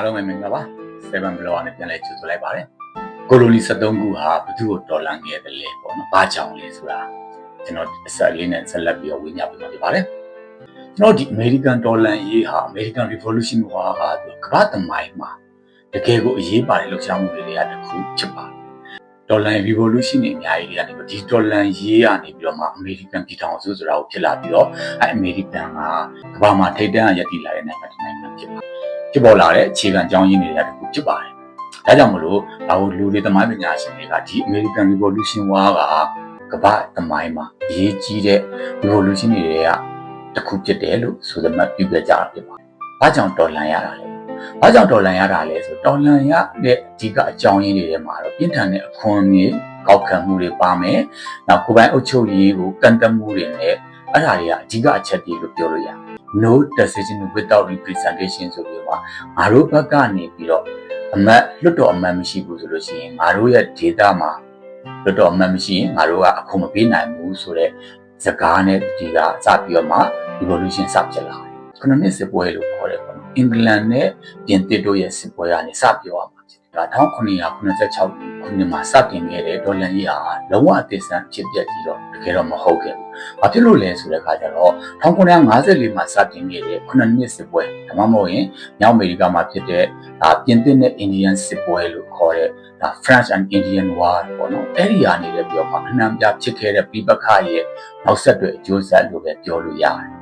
အားလုံးပဲမင်္ဂလာပါ7 blog နဲ့ပြန်လဲကြိုဆိုလိုက်ပါတယ်ကိုလိုနီ73ခုဟာဘယ်သူ့ကိုတော်လန်ခဲ့တယ်လဲပေါ့နော်ဘာကြောင့်လဲဆိုတာကျွန်တော်အဆက်လေးနဲ့ဆက်လက်ပြီးတော့ဝေမျှပေးမှာဖြစ်ပါတယ်ကျွန်တော်ဒီ American Dollar ရေးဟာ American Revolution ဟောဟာကမ္ဘာသမိုင်းမှာတကယ်ကိုအရေးပါတယ်လို့ရှားမှုတွေကတခုဖြစ်ပါတယ်ဒေါ်လာ revolution တွေအများကြီးတွေကနေဒီဒေါ်လာရေးရနေပြီးတော့မှ American ပြည်ထောင်စုဆိုတာကိုဖြစ်လာပြီးတော့အဲ American ကကမ္ဘာမှာထိပ်တန်းရည်တည်လာတဲ့နိုင်ငံတစ်နိုင်ငံဖြစ်ပါတယ် ဖြစ်ပေါ်လာတဲ့အခြေခံကြောင်းရင်းတွေကတခုဖြစ်ပါတယ်။ဒါကြောင့်မလို့ဒါကိုလူတွေသမိုင်းပညာရှင်တွေကဒီ American Revolution War ကကမ္ဘာသမိုင်းမှာအရေးကြီးတဲ့ revolution တွေကတခုဖြစ်တယ်လို့ဆိုသမတ်ပြုပြကြတာဖြစ်ပါတယ်။ဘာကြောင့်တော်လှန်ရတာလဲ။ဘာကြောင့်တော်လှန်ရတာလဲဆိုတော်လှန်ရတဲ့အဓိကအကြောင်းရင်းတွေထဲမှာတော့ပြင်းထန်တဲ့အခွန်တွေကောက်ခံမှုတွေပါမယ်။နောက်ကိုယ်ပိုင်အုပ်ချုပ်ရေးကိုကန့်သတ်မှုတွေနဲ့အဲ့ဒါတွေကအဓိကအချက်တွေလို့ပြောလို့ရတယ် no decision without representation ဆိုပြီးတော့ငါတို့ဘက်ကနေပြီးတော့အမတ်လွတ်တော်အမတ်မရှိဘူးဆိုလို့ရှိရင်ငါတို့ရဲ့ data မှာလွတ်တော်အမတ်မရှိရင်ငါတို့ကအခွန်မပေးနိုင်ဘူးဆိုတော့စကားနဲ့ဒီကစပြီးတော့မှ revolution စဖြစ်လာတယ်။ခဏနှစ်စစ်ပွဲလို့ခေါ်တယ်ပေါ့နော်။အင်္ဂလန်နဲ့ပြင်သစ်တို့ရဲ့စစ်ပွဲကနေစပြောရမှာဖြစ်တယ်။ဒါ 1986ခုနှစ်မှာစတင်ခဲ့တဲ့ဒေါ်လာကြီးဟာလုံးဝအသစ်ဆန်းဖြစ်ပျက်ကြီးတော့တကယ်တော့မဟုတ်ခဲ့ဘူး။ဘာဖြစ်လို့လဲဆိုတဲ့အခါကျတော့1954မှာစတင်ခဲ့တဲ့ခုနှစ်နှစ်စစ်ပွဲဒါမှမဟုတ်ရင်မြောက်အမေရိကမှာဖြစ်တဲ့ဒါပြင်သစ်နဲ့အိန္ဒိယစစ်ပွဲလို့ခေါ်တဲ့ဒါ French and Indian War ပေါ့နော်အဲ့ဒီကနေလည်းပြောမှအနှံပြဖြစ်ခဲ့တဲ့ပြည်ပခရဲ့နောက်ဆက်တွဲအကျိုးဆက်လို့ပဲပြောလို့ရတယ်။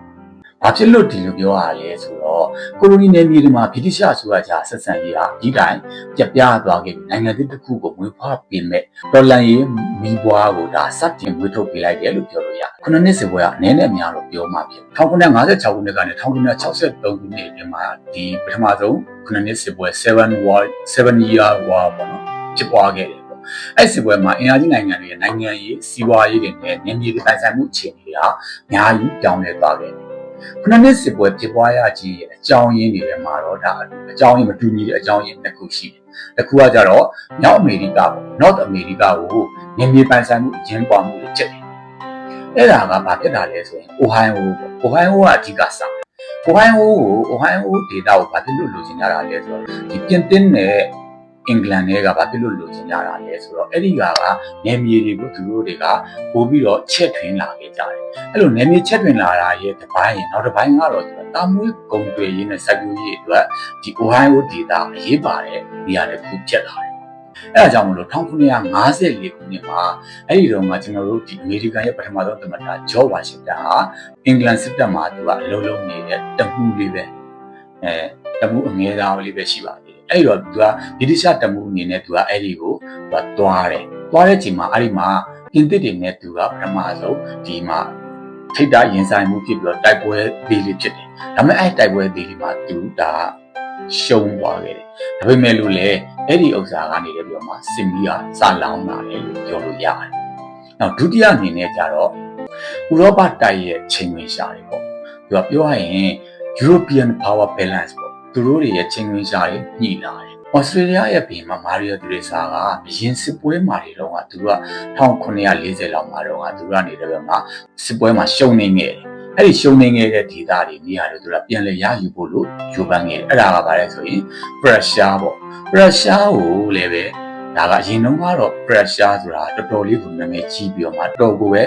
ဘာဖြစ်လို့ဒီလိုပြောရလဲဆိုတော့ကိုလိုနီနယ်မြေတွေမှာဗြိတိရှအစိုးရကြားဆက်ဆံရေးဟာဒီတိုင်းပြပြသွားခဲ့ပြီနိုင်ငံတစ်ခုကိုမွေးဖွားပေးမဲ့တော်လန်ရေးမိဘွားကိုဒါစတင်မွေးထုတ်ပေးလိုက်တယ်လို့ပြောလို့ရတယ်။ခုနှစ်နှစ်စစ်ပွဲကအနည်းနဲ့အများတော့ပြောမှဖြစ်1956ခုနှစ်ကနေ1963ခုနှစ်အတွင်းမှာဒီပထမဆုံးခုနှစ်နှစ်စစ်ပွဲ7 war 7 year war ပေါ့နော်ဖြစ်ပွားခဲ့တယ်ပေါ့အဲ့စစ်ပွဲမှာအင်အားကြီးနိုင်ငံတွေရဲ့နိုင်ငံရေးစီးပွားရေးတွေနဲ့နေမြေတိုင်ဆိုင်မှုအခြေအနေတွေဟာအများကြီးပြောင်းလဲသွားခဲ့တယ် ခုနှစ်စစ်ပွဲဖြစ်ပွားရခြင်းရဲ့အကြောင်းရင်းတွေထဲမှာတော့ဒါအကြောင်းရင်းမတူညီတဲ့အကြောင်းရင်းတစ်ခုရှိတယ်။တစ်ခုကကြတော့မြောက်အမေရိကပေါ့ North America ကိုနေမြေပိုင်ဆိုင်မှုအရင်ပွားမှုတွေဖြစ်တယ်။အဲ့ဒါကဘာဖြစ်တာလဲဆိုရင် Ohio ပေါ့ Ohio ကအဓိကစတယ်။ Ohio ကို Ohio data ကိုဘာဖြစ်လို့လိုချင်ကြတာလဲဆိုတော့ဒီပြင်သစ်နဲ့ အင်္ဂလန်တွေကဘာဖြစ်လို့လိုချင်ကြတာလဲဆိုတော့အဲ့ဒီကကနေမြေတွေကိုသူတို့တွေကပို့ပြီးတော့ချက်ထွင်လာခဲ့ကြတယ်အဲ့လိုနေမြေချက်ထွင်လာတာရဲ့တစ်ပိုင်းရင်နောက်တစ်ပိုင်းကတော့သူကတာမွေးဂုံတွေရင်းနဲ့စိုက်ပျိုးရေးအတွက်ဒီ Ohio data အရေးပါတဲ့နေရာတစ်ခုဖြစ်လာတယ်အဲဒါကြောင့်မလို့1954ခုနှစ်မှာအဲ့ဒီတော့ကကျွန်တော်တို့ဒီအမေရိကန်ရဲ့ပထမဆုံးသမ္မတဂျော့ဝါရှင်တန်ဟာအင်္ဂလန်စစ်တပ်မှာသူကအလုံးလုံးနေတဲ့တမှုလေးပဲအဲတမှုအငယ်သားလေးပဲရှိပါသေးတယ် အဲ့တော့သူကဗြိတိရှတမှုအနေနဲ့သူကအဲ့ဒီကိုသူကတွားတယ်တွားတဲ့ချိန်မှာအဲ့ဒီမှာပြင်သစ်တွေနဲ့သူကပထမဆုံးဒီမှာထိတ်တာရင်ဆိုင်မှုဖြစ်ပြီးတော့တိုက်ပွဲလေးလေးဖြစ်တယ်ဒါပေမဲ့အဲ့တိုက်ပွဲလေးလေးမှာသူဒါရှုံးသွားခဲ့တယ်ဒါပေမဲ့လို့လေအဲ့ဒီဥစ္စာကနေလည်းပြောမှစင်ပြီးကစလောင်းလာတယ်လို့ပြောလို့ရတယ်နောက်ဒုတိယအနေနဲ့ကျတော့ဥရောပတိုက်ရဲ့ချိန်ဝင်ရှာတယ်ပေါ့သူကပြောရရင် European power balance ပေါ့ သူတို့တွေရဲ့ချိန်ဝင်ရှာတွေညှိလာတယ်။ဩစတြေးလျရဲ့ဘီမှာမာရီယိုတူရီဆာကအရင်စစ်ပွဲမှာတွေတော့ကသူက1940လောက်မှာတော့ကသူကနေတယ်ဗျမှာစစ်ပွဲမှာရှုံနေခဲ့တယ်။အဲ့ဒီရှုံနေခဲ့တဲ့ဒေသတွေနေရာတွေသူကပြန်လဲရယူဖို့လို့ယူပန်းခဲ့တယ်။အဲ့ဒါကဘာလဲဆိုရင် pressure ပေါ့။ pressure ကိုလည်းပဲဒါကအရင်တုန်းကတော့ pressure ဆိုတာတော်တော်လေးကိုနာမည်ကြီးပြီးတော့မှတော်ကိုပဲ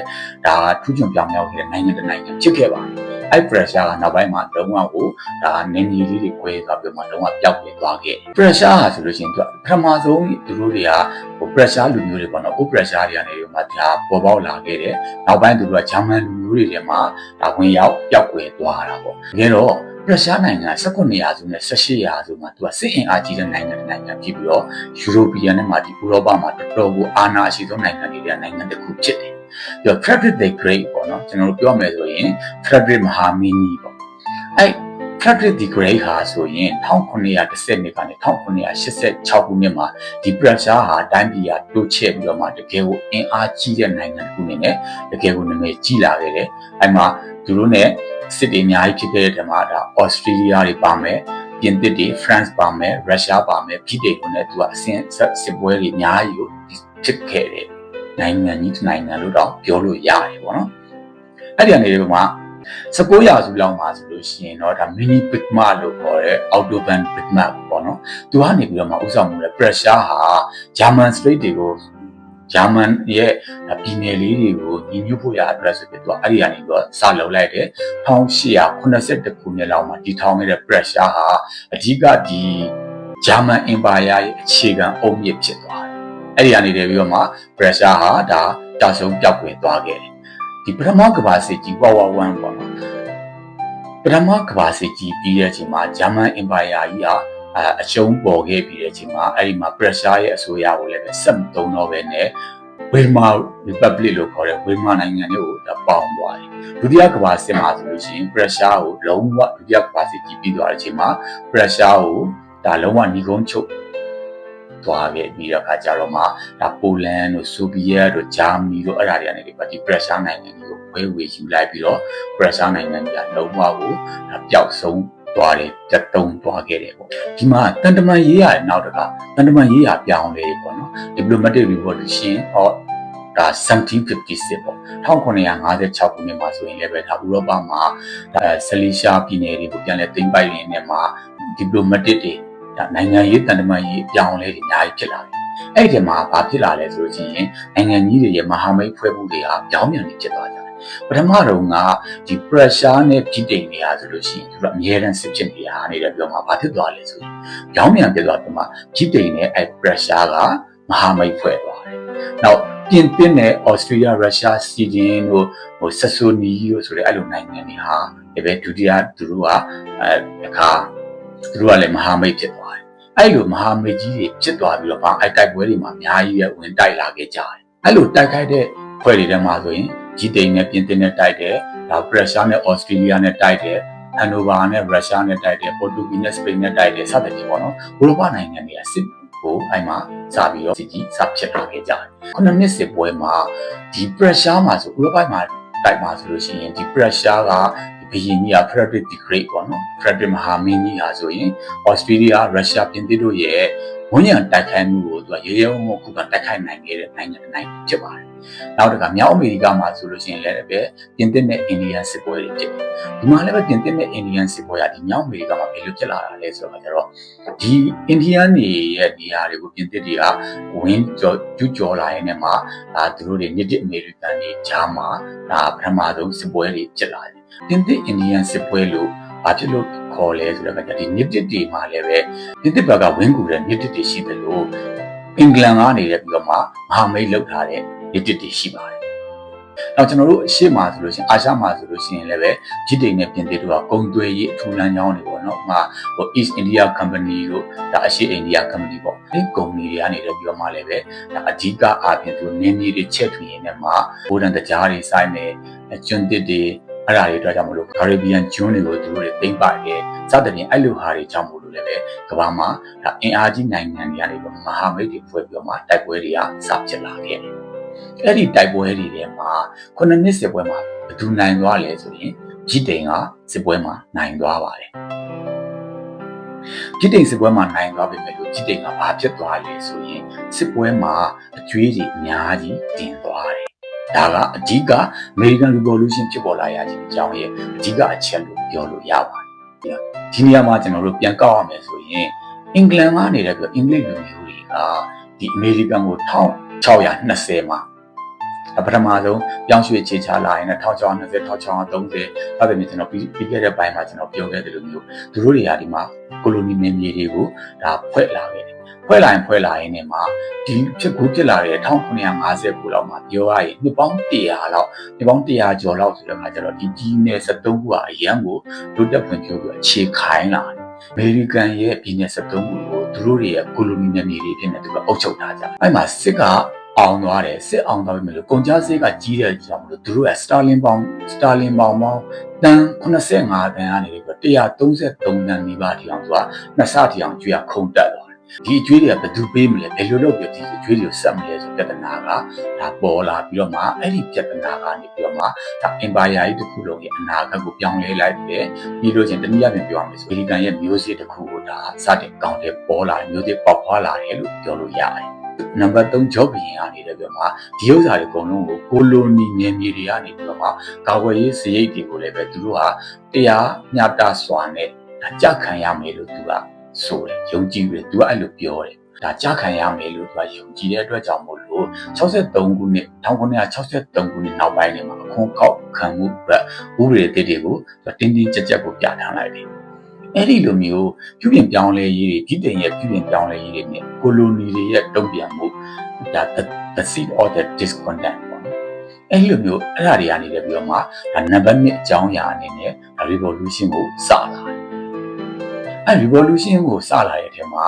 ဒါကထူးချွန်ပြောင်းပြောင်းခဲ့တဲ့နိုင်ငံတစ်နိုင်ငံဖြစ်ခဲ့ပါတယ်။ အဲ့ pressure ကနောက်ပိုင်းမှာလုံးဝကိုဒါကနေနေလေးတွေ꿰သွားပြီးမှလုံးဝပျောက်ပြဲသွားခဲ့။ pressure ဟာဆိုလို့ရှိရင်သူကပထမဆုံးသူတို့တွေကဟို pressure လူမျိုးတွေပေါ့နော်။ o pressure တွေကနေပြီးမှဒါပေါ်ပေါက်လာခဲ့တယ်။နောက်ပိုင်းသူတို့ကဂျာမန်လူမျိုးတွေထဲမှာဒါဝင်ရောက်ပျောက်ကွယ်သွားတာပေါ့။တကယ်တော့ရုရှားနိုင်ငံ19ရာစုနဲ့18ရာစုမှာသူကစစ်အင်အားကြီးတဲ့နိုင်ငံတစ်နိုင်ငံဖြစ်ပြီးတော့ယူရိုပီယန်နဲ့မှာဒီဥရောပမှာတော်တော်ကိုအာဏာအရှိဆုံးနိုင်ငံတွေကနိုင်ငံတစ်ခုဖြစ်တယ်။ ပြီးတော့ Frederick the Great ပေါ့နော်ကျွန်တော်တို့ပြောမယ်ဆိုရင် Frederick မဟာမင်းကြီးပေါ့။အဲ့ Frederick the Great ဟာဆိုရင်1910နှစ်ကနေ1986ခုနှစ်မှာဒီ pressure ဟာတိုင်းပြည်ကတိုးချဲ့ပြီးတော့မှတကယ်ကိုအင်အားကြီးတဲ့နိုင်ငံတစ်ခုအနေနဲ့တကယ်ကိုနာမည်ကြီးလာခဲ့တယ်။အဲ့မှာသူတို့ ਨੇ စစ်တွေအများကြီးဖြစ်ခဲ့တဲ့မှာဒါဩစတြေးလျတွေပါမယ်ပြင်သစ်တွေ France ပါမယ်ရုရှားပါမယ်ပြည်တွေကိုလည်းသူကအဆင့်စစ်ပွဲတွေအများကြီးကိုဖြစ်ခဲ့တဲ့ နိုင်ငံကြီးတစ်နိုင်ငံလို့တော့ပြောလို့ရတယ်ပေါ့နော်အဲ့ဒီအနေနဲ့မှာ19ရာစုလောက်မှာဆိုလို့ရှိရင်တော့ဒါ mini pigma လို့ခေါ်တဲ့ autobahn pigma ပေါ့နော်သူကနေပြီးတော့မှဥဆောင်မှုတဲ့ pressure ဟာ German strait တွေကိုဂျာမန်ရဲ့ပြည်နယ်လေးတွေကိုညီညွတ်ဖို့ရအတွက်ဆိုပြီးတော့အဲ့ဒီကနေပြီးတော့စလုပ်လိုက်တယ်1882ခုနှစ်လောက်မှာတည်ထောင်ခဲ့တဲ့ pressure ဟာအဓိကဒီဂျာမန်အင်ပါယာရဲ့အခြေခံအုံမြစ်ဖြစ်သွားတယ် အဲ့ဒီကနေပြီးတော့မှ pressure ဟာဒါတဆုံးပြောက်ွယ်သွားခဲ့တယ်ဒီပထမကဘာစစ်ကြီးဝဝဝ1ပေါ့နော်ပထမကဘာစစ်ကြီးပြီးတဲ့အချိန်မှာဂျာမန်အင်ပါယာကြီးဟာအရှုံးပေါ်ခဲ့ပြီးတဲ့အချိန်မှာအဲ့ဒီမှာ pressure ရဲ့အစိုးရကိုလည်းဆက်မသုံးတော့ပဲနဲ့ဝေမာ republic လို့ခေါ်တဲ့ဝေမာနိုင်ငံတွေကိုပေါင်းသွားတယ်ဒုတိယကမ္ဘာစစ်မှာဆိုလို့ရှိရင် pressure ကိုလုံးဝဒုတိယကမ္ဘာစစ်ကြီးပြီးသွားတဲ့အချိန်မှာ pressure ကိုဒါလုံးဝညီကုန်းချုပ် သွားခဲ့ပြီးတော့အခါကျတော့မှဒါပိုလန်တို့ဆိုဗီယက်တို့ဂျာမနီတို့အဲ့ဒါတွေကနေဒီ pressure နိုင်ငံတွေကိုဝဲဝေယူလိုက်ပြီးတော့ pressure နိုင်ငံတွေကလုံးဝကိုပျောက်ဆုံးသွားတယ်တက်တုံးသွားခဲ့တယ်ပေါ့ဒီမှာတန်တမန်ရေးရတဲ့နောက်တကတန်တမန်ရေးရပြောင်းလဲပေါ့နော် diplomatic revolution ဟောဒါ1756ပေါ့1956ခုနှစ်မှာဆိုရင်လည်းပဲဒါဥရောပမှာဒါဆလီရှာပြည်နယ်တွေကိုပြန်လဲသိမ်းပိုက်ရင်းနဲ့မှာ diplomatic တွေ ဒါနိုင်ငံရေးတန်တမန်ရေးပြောင်းလဲတွေအများကြီးဖြစ်လာတယ်အဲ့ဒီမှာဘာဖြစ်လာလဲဆိုလို့ချင်းနိုင်ငံကြီးတွေရဲ့မဟာမိတ်ဖွဲ့မှုတွေဟာပြောင်းပြန်နေဖြစ်သွားကြတယ်ပထမတော့ကဒီ pressure နဲ့ဖြစ်တိမ်နေရဆိုလို့ရှိရင်သူကအများရန်စစ်ဖြစ်နေရနေတယ်ပြောမှာဘာဖြစ်သွားလဲဆိုရင်ကြောင်းမြန်ပြသွားပြီးမှဖြစ်တိမ်နဲ့အဲ pressure ကမဟာမိတ်ဖွဲ့သွားတယ်။နောက်ပြင်သစ်နဲ့ဩစတြေးလျရုရှားစီဂျင်တို့ဟိုဆက်ဆိုနီတို့ဆိုတဲ့အဲ့လိုနိုင်ငံတွေဟာဒီပဲဒုတိယသူတို့ကအဲအခါ သူတို့ကလည်းမဟာမိတ်ဖြစ်သွားတယ်။အဲ့လိုမဟာမိတ်ကြီးတွေဖြစ်သွားပြီးတော့အဲ့တိုက်ပွဲတွေမှာအများကြီးပဲဝင်တိုက်လာခဲ့ကြတယ်။အဲ့လိုတိုက်ခိုက်တဲ့ဖွဲ့တွေထဲမှာဆိုရင်ဂျီတိန်နဲ့ပြင်သစ်နဲ့တိုက်တယ်ဒါဘရက်ရှားနဲ့ဩစတြေးလျနဲ့တိုက်တယ်ဟန်နိုဗာနဲ့ရုရှားနဲ့တိုက်တယ်ပေါ်တူဂီနဲ့စပိန်နဲ့တိုက်တယ်စသဖြင့်ပေါ့နော်ဥရောပနိုင်ငံတွေကစစ်ကိုအဲ့မှာစပြီးတော့စစ်ကြီးစဖြစ်လာခဲ့ကြတယ်ခုနှစ်နှစ်စစ်ပွဲမှာဒီ pressure မှာဆိုဥရောပမှာတိုက်မှာဆိုလို့ရှိရင်ဒီ pressure က ဘီရင်ကြီးက Frederick the Great ပေါ့နော် Frederick မဟာမင်းကြီးဟာဆိုရင် Australia Russia ပြင်သစ်တို့ရဲ့ဝန်ရံတိုက်ခိုက်မှုကိုသူကရေရဲဝုံခုကတိုက်ခိုက်နိုင်ခဲ့တဲ့နိုင်ငံတစ်နိုင်ငံဖြစ်ပါတယ်။နောက်တစ်ခါမြောက်အမေရိကမှာဆိုလို့ရှိရင်လည်းပဲပြင်သစ်နဲ့အိန္ဒိယစစ်ပွဲတွေဖြစ်တယ်။ဒီမှာလည်းပဲပြင်သစ်နဲ့အိန္ဒိယစစ်ပွဲကဒီမြောက်အမေရိကမှာဘယ်လိုဖြစ်လာတာလဲဆိုတော့ကျတော့ဒီအိန္ဒိယနေရဲ့နေရာတွေကိုပြင်သစ်တွေကဝင်းကြောကျူးကျော်လာရတဲ့မှာဒါသူတို့တွေမြစ်တစ်အမေရိကန်တွေဂျာမာဒါပထမဆုံးစစ်ပွဲတွေဖြစ်လာတယ်။ ပြင်သစ်အိန္ဒိယစစ်ပွဲလို့ဘာဖြစ်လို့ခေါ်လဲဆိုတော့ဒီမြစ်တစ်တွေမှာလည်းပဲမြစ်တစ်ဘက်ကဝင်းကူတဲ့မြစ်တစ်တွေရှိတယ်လို့အင်္ဂလန်ကနေလည်းပြီးတော့မှမဟာမိတ်လောက်ထားတဲ့မြစ်တစ်တွေရှိပါတယ်။နောက်ကျွန်တော်တို့အရှေ့မှာဆိုလို့ရှိရင်အာရှမှာဆိုလို့ရှိရင်လည်းပဲဂျစ်တိန်နဲ့ပြင်သစ်တို့ကဂုံသွေးရေးအထူးလမ်းကြောင်းတွေပေါ့နော်။ဥပမာဟို East India Company တို့ဒါအရှေ့အိန္ဒိယ company ပေါ့။ဒီကုမ္ပဏီတွေကနေလည်းပြီးတော့မှလည်းပဲဒါအဓိကအားဖြင့်သူနင်းမြေတွေချက်ထွင်ရင်းနဲ့မှဘိုးဒန်တကြားတွေစိုင်းမယ်ကျွန်းတစ်တွေ အဲ့ဒါတွေအတွက်ကြောင့်မလို့ Caribbean ကျွန်းတွေကိုသူတို့တွေသိမ့်ပါခဲ့စသဖြင့်အဲ့လိုဟာတွေကြောင့်မို့လို့လည်းပဲကမ္ဘာမှာဒါအင်အားကြီးနိုင်ငံတွေကနေပြီးမဟာမိတ်တွေဖွဲ့ပြီးတော့မှတိုက်ပွဲတွေကစဖြစ်လာခဲ့တယ်။အဲ့ဒီတိုက်ပွဲတွေထဲမှာခုနှစ်နှစ်စစ်ပွဲမှာဘယ်သူနိုင်သွားလဲဆိုရင်ဂျီတိန်ကစစ်ပွဲမှာနိုင်သွားပါတယ်။ဂျီတိန်စစ်ပွဲမှာနိုင်သွားပြီမဲ့လို့ဂျီတိန်ကဘာဖြစ်သွားလဲဆိုရင်စစ်ပွဲမှာအကျွေးတွေအများကြီးတင်သွားတယ် ဒါကအဓိက American Revolution ဖြစ်ပေါ်လာရခြင်းအကြောင်းရဲ့အဓိကအချက်လို့ပြောလို့ရပါတယ်။ဒီနေရာမှာကျွန်တော်တို့ပြန်ကောက်ရမယ်ဆိုရင်အင်္ဂလန်ကနေလည်းပြောအင်္ဂလိပ်လူမျိုးတွေကဒီ American ကို1620မှာပထမဆုံးပြောင်းရွှေ့ခြေချလာရင်1620 1630အဲ့ဒါမျိုးကျွန်တော်ပြီးခဲ့တဲ့ဘိုင်းမှာကျွန်တော်ပြောခဲ့တယ်လို့မျိုးသူတို့တွေကဒီမှာကိုလိုနီနယ်မြေတွေကိုဒါဖွဲ့လာခဲ့တယ် ဖွဲ့လာရင်ဖွဲ့လာရင်ねမှာဒီဖြစ်ကူးဖြစ်လာတဲ့1950ခုလောက်မှာပြောရရင်နှစ်ပေါင်း100လောက်နှစ်ပေါင်း100ကျော်လောက်ဆိုတဲ့အခါကျတော့ဒီကြီးနယ်73ခုကအရန်ကိုလွတ်တက်ဖွံ့ဖြိုးပြီးအခြေခိုင်းလာတယ်အမေရိကန်ရဲ့ပြည်နယ်73ခုကိုသူတို့တွေရဲ့ကိုလိုနီနယ်မြေတွေဖြစ်နေသူကအုပ်ချုပ်ထားကြတယ်အဲ့မှာစစ်ကအောင်သွားတယ်စစ်အောင်သွားပြီမလို့ကုန်ကြစေးကကြီးတဲ့ကြောင့်မလို့သူတို့ကစတာလင်ပေါင်စတာလင်ပေါင်ပေါင်းတန်85တန်ကနေပြီး133တန်နီးပါးတီအောင်သူကနှစ်ဆတီအောင်ကျွေးခုံတက်သွား ဒီအကျွေးတွေကဘယ်သူပေးမလဲဘယ်လိုလုပ်ပြီးဒီအကျွေးတွေကိုဆက်မလဲဆိုပြဿနာကဒါပေါ်လာပြီးတော့မှအဲ့ဒီပြဿနာကနေပြီးတော့မှဒါ empire ကြီးတစ်ခုလုံးရဲ့အနာဂတ်ကိုပြောင်းလဲလိုက်တယ်ပြီးလို့ချင်းတနည်းအားဖြင့်ပြောရမယ်ဆိုအမေရိကန်ရဲ့မျိုးစေ့တစ်ခုကိုဒါစတင်ကောင်းတဲ့ပေါ်လာမျိုးစေ့ပေါက်ဖွာလာတယ်လို့ပြောလို့ရတယ်နံပါတ်3 job ဘီရင်ကနေတယ်ပြောမှာဒီဥစ္စာတွေအကုန်လုံးကိုကိုလိုနီနယ်မြေတွေကနေပြီးတော့မှကာကွယ်ရေးစရိတ်တွေကိုလည်းပဲသူတို့ဟာတရားမျှတစွာနဲ့ကြခံရမယ်လို့သူက ဆိုတယ်ယုံကြည်တယ်သူကအဲ့လိုပြောတယ်ဒါကြခံရမယ်လို့သူကယုံကြည်တဲ့အတွက်ကြောင့်မို့လို့63ခုနှစ်1963ခုနှစ်နောက်ပိုင်းတွေမှာအခွန်ကောက်ခံမှုအတွက်ဥပဒေတစ်တွေကိုတင်းတင်းကြပ်ကြပ်ကိုပြဋ္ဌာန်းလိုက်တယ်အဲ့ဒီလိုမျိုးပြုပြင်ပြောင်းလဲရေးတွေဒီတင်ရဲ့ပြုပြင်ပြောင်းလဲရေးတွေနဲ့ကိုလိုနီတွေရဲ့တုံ့ပြန်မှုဒါ the seed of the discontent ပေါ့နော်အဲ့လိုမျိုးအဲ့ဒါတွေကနေလည်းပြီးတော့မှဒါနံပါတ်1အကြောင်းအရာအနေနဲ့ revolution ကိုစလာတယ် အဲ့ revolution ကိုစလာတဲ့အထက်မှာ